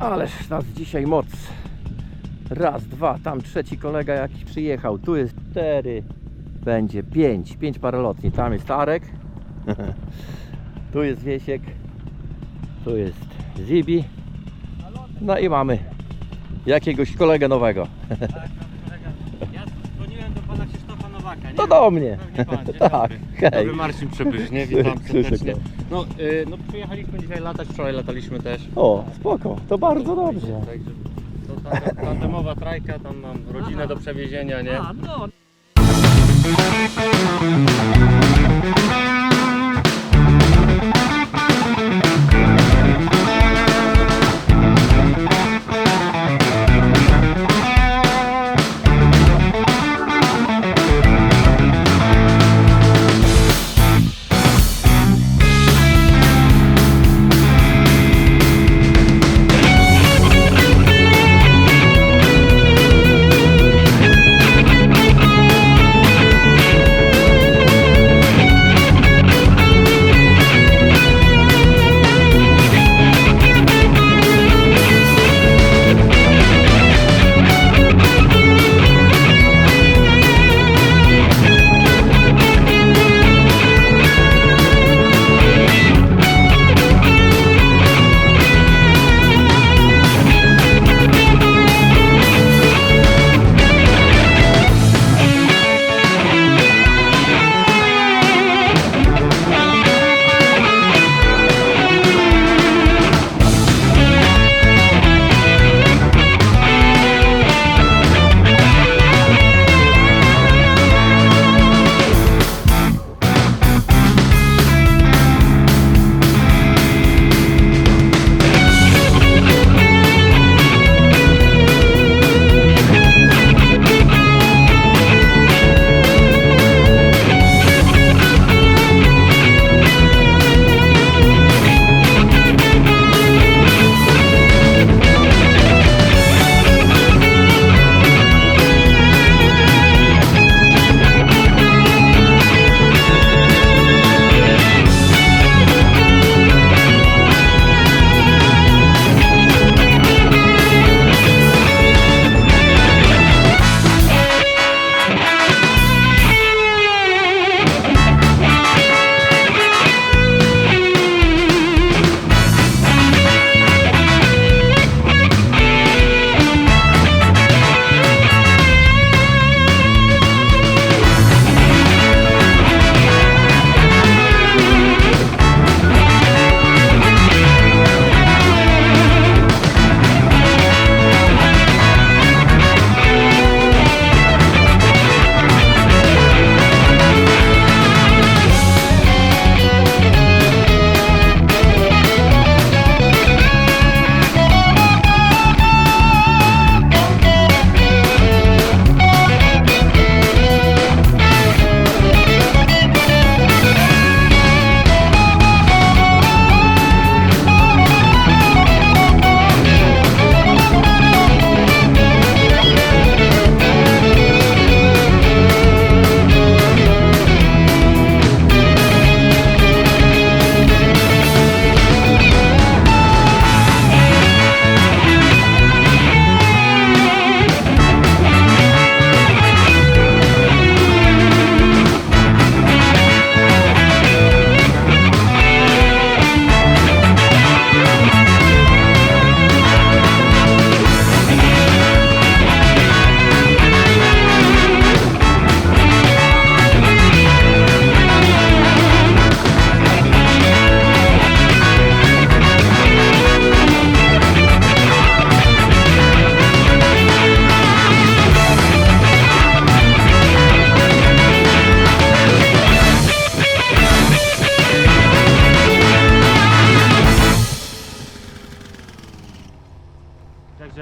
Ależ nas dzisiaj moc. Raz, dwa, tam trzeci kolega jakiś przyjechał. Tu jest cztery, będzie pięć. Pięć paralotni. Tam jest Arek. tu jest Wiesiek. Tu jest Zibi. No i mamy jakiegoś kolegę nowego. Ja dzwoniłem do pana Nie? To do mnie. Pewnie pan, dzień Tak, dobry. hej. Dobry Marcin? Witam Krzysiek, serdecznie. No, y, no przyjechaliśmy dzisiaj latać, wczoraj lataliśmy też. O, spoko. To bardzo dobrze. Także to ta, ta trajka, tam mam rodzinę do przewiezienia, nie? no.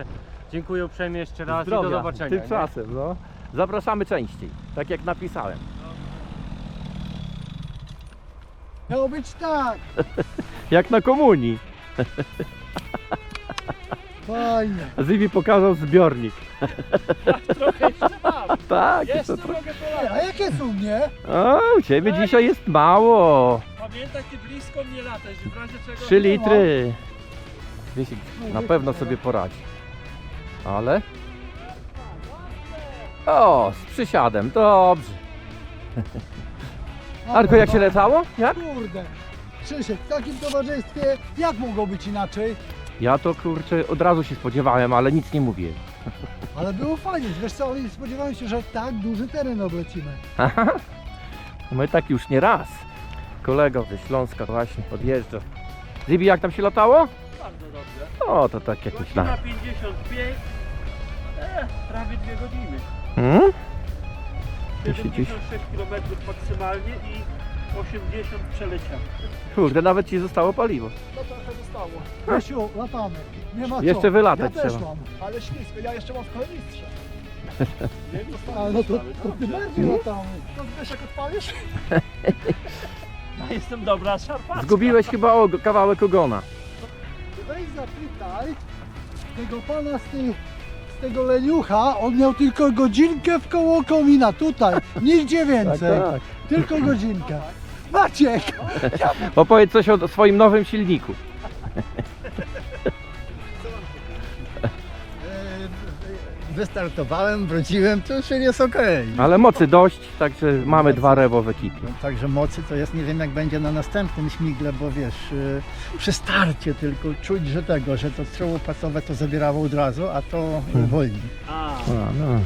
Także dziękuję uprzejmie jeszcze raz i do Zdrowia. zobaczenia. Tymczasem, no. Zapraszamy częściej, tak jak napisałem. Miało być tak. Jak na komunii. Fajnie. Zibi pokazał zbiornik. Trochę jeszcze mam. Tak, Jeszcze to mogę. A jakie są, nie? O, u ciebie dzisiaj jest mało. Pamiętaj, ty blisko mnie latać, w razie czego... 3 litry. Wiesik na pewno sobie poradzi. Ale... O, z przysiadem, dobrze. Arko, jak się letało? Jak? Kurde. Krzysiek, w takim towarzystwie jak mogło być inaczej? Ja to kurczę od razu się spodziewałem, ale nic nie mówiłem. Ale było fajnie. Wiesz co, nie spodziewałem się, że tak duży teren oblecimy. My tak już nie raz. Kolego ze Śląska właśnie odjeżdża. Zibi, jak tam się latało? Bardzo dobrze. O, to tak jak Godzina myślałem. 55, e, prawie 2 godziny. Hmm? 76 km maksymalnie i 80 przeleciał. Kurde, nawet ci zostało paliwo. No trochę zostało. Krzysiu, latamy. Nie ma co. Jeszcze wylatać ja też trzeba. mam. Ale ślisko, ja jeszcze mam w kolejnistrze. Nie, A no to, to ty bardziej latamy. To Zbyszek odpalisz? Ja jestem dobra szarpaczka. Zgubiłeś chyba og- kawałek ogona. Weź zapytaj tego pana z, tej, tego leniucha, on miał tylko godzinkę w koło komina, tutaj, nigdzie więcej, tak. tylko godzinkę. Maciek! Opowiedz coś o swoim nowym silniku. Wystartowałem, wróciłem, to już jest ok. Ale mocy dość, także mamy dwa rewo w ekipie. Także mocy to jest, nie wiem jak będzie na następnym śmigle, bo wiesz, y, przy starcie tylko czuć, że tego, że to strzału pasowe to zabierało od razu, a to wolniej. A, A, no. No.